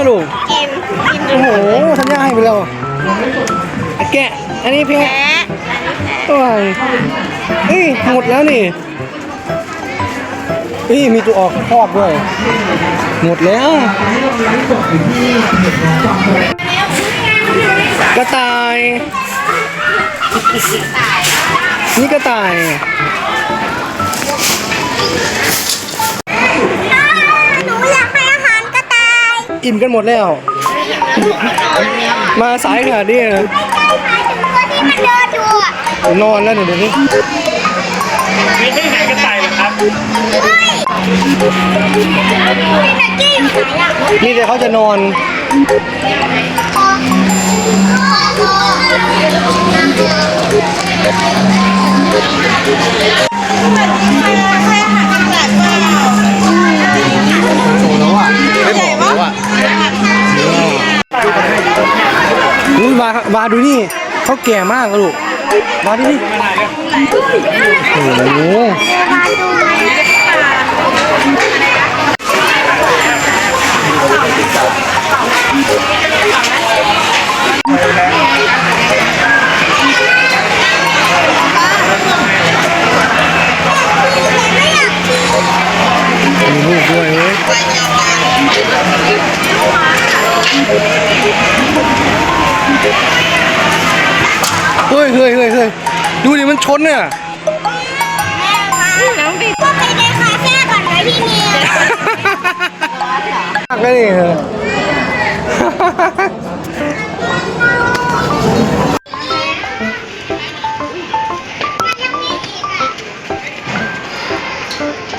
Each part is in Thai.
อะลูก กิน กินโอ้โหทันย่าให้ไปแล้วไอ้แกะ อันนี้แพะแพ้โอ้ยเอ้ยหมดแล้วนี่เอ้ยมีตัวออกครอบด้วย หมดแล้ว กระต่าย นี่กระต่าย อิ่มกันหมดแล้ว มาสายขนาดนี้นะใกล้ๆหมายถึงตัวที่มันเดินอยู่อะนอนแล้วเดี๋ยวนี้มีที่ไหนกระต่ายเหรอครับเฮ้ยพี่นักกี้อยู่ไหนอะนี่แต่เขาจะนอนให้อาหารกระต่ายเปล่าแล้วอะไม่บอก วอะอุ้ยวาวาดูนี่เขาแก่มากอะลูกวาดูนี่โอ้โห มาดู นชนเนี่ยน้องดิก็ไปในคาเฟ่ก่อนไหมพี่เนียมากเลยนี่มั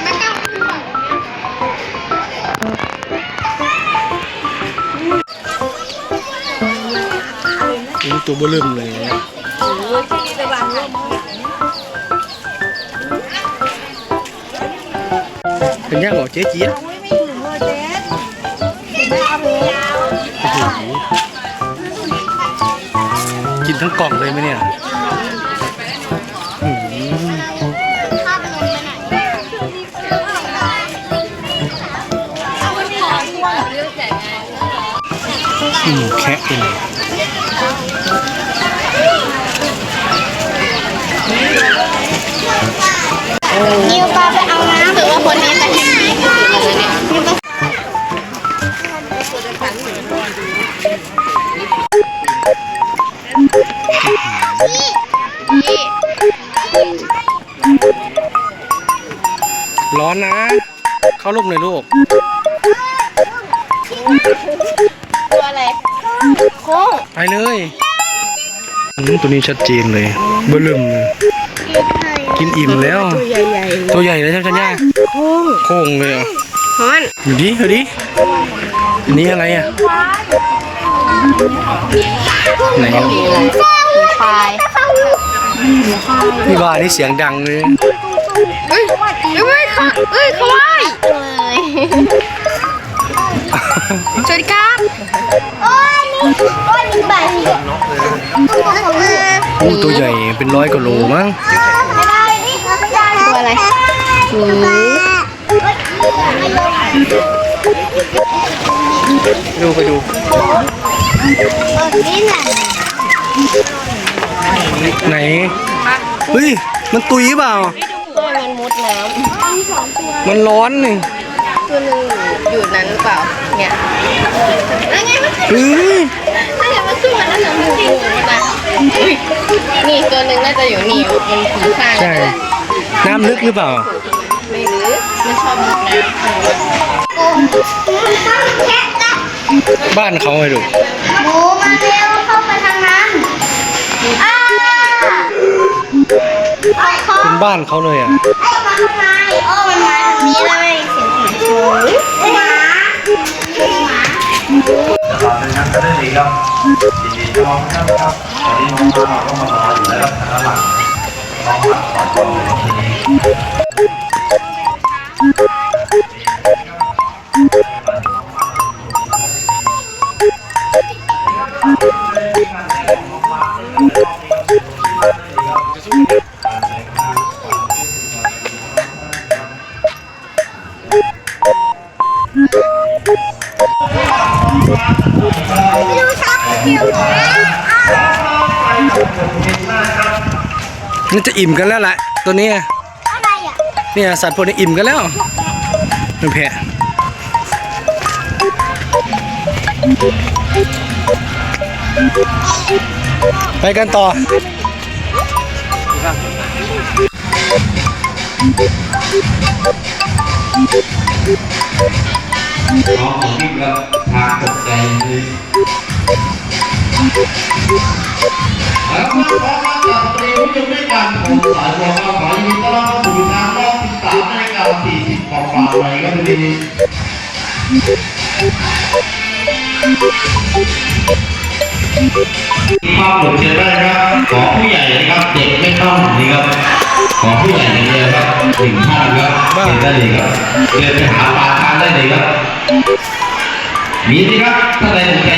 นต้องขึ้นก่อนนี่ตัวเบอร์เริ่ม เป็นย่างหรอเจ๊เจี๊ยบกินทั้งกล่องเลยไหมเนี่ยอืมแคะเป็นไงนิวปลาไป ร้อนนะ เข้าร่มหน่อยลูก ตัวอะไรโค้งไปเลยอืมตัวนี้ชัดเจนเลยเบอร์เริ่มเลยกินอิ่มแล้ว ตัวใหญ่เลยใช่ไหมชัญญาโค้งโค้งเลยเหรอฮอนอยู่ดิอยู่ดิอันนี้อะไรอะ ไหนครับควาย พี่ว่านี่เสียงดังเลยเฮ้ย เฮ้ยเขาเฮ้ยควายสวัสดีครับโอ้ยนี่โอ้ยนี่ใบโอ้ตัวใหญ่เป็นร้อยกว่าโลมั้งตัวอะไรหนูดูไปดูนี่แหละไหนเฮ้ย มันตุยหรือเปล่า ตัวมันมุดน้มันร้อนนี่ำตัวหนึงอยู่นั้นหรือเปล่า เนี่ยแล้วไงมันเฮ้ยถ้าเกิดมันสู้มันแล้วเหนือหมูหมูมันนะอุ๊ยนี่ตัวหนึ่งน่าจะอยู่นี่มันผีข้างใช่ น้ำลึกหรือเปล่า ไม่รู้มันชอบมุดน้ำโอ้แค่ละบ้านเขาไงดูหมูมาเร็วเข้าไปทางนั้นอ้าไอ้คอเป็น บ้านเขาเลยอะไอ้มาข้าโอ้มันมาทางนี้แล้วไม่เสียงหมาชูหมาหมาตอนนั้นก็ได้ดีครับยินดีที่น้องท่านครับตอนนี้น้องก็มาก็มารออยู่แล้วนะครับน้องหลับก่อนก่อนเลยทีนี้ น่าจะอิ่มกันแล้วแหละตัวนี้อะไรอะเนี่ยสัตว์พวกนี้อิ่มกันแล้วไม่แพ้ไปกันต่อ น้องของพี่ครับทางตกใจเลยแล้วก็ขอมาจากสตรีผู้ชมด้วยกันผมสายบัวมาขอยินดีต้อนรับเข้าสู่ทางรอบ13นาฬิกา40กว่าไรับทีนี้ภาพหลุดเชิญได้ครับ ของผู้ใหญ่นะครับ เด็กไม่ต้องนี่ครับ ของผู้ใหญ่อย่างเดียครับหนึ่งท่านครับเชินได้เลยครับเดินไปหาปลาทานได้เลยครับมีสิครับถ้าใครสนใจ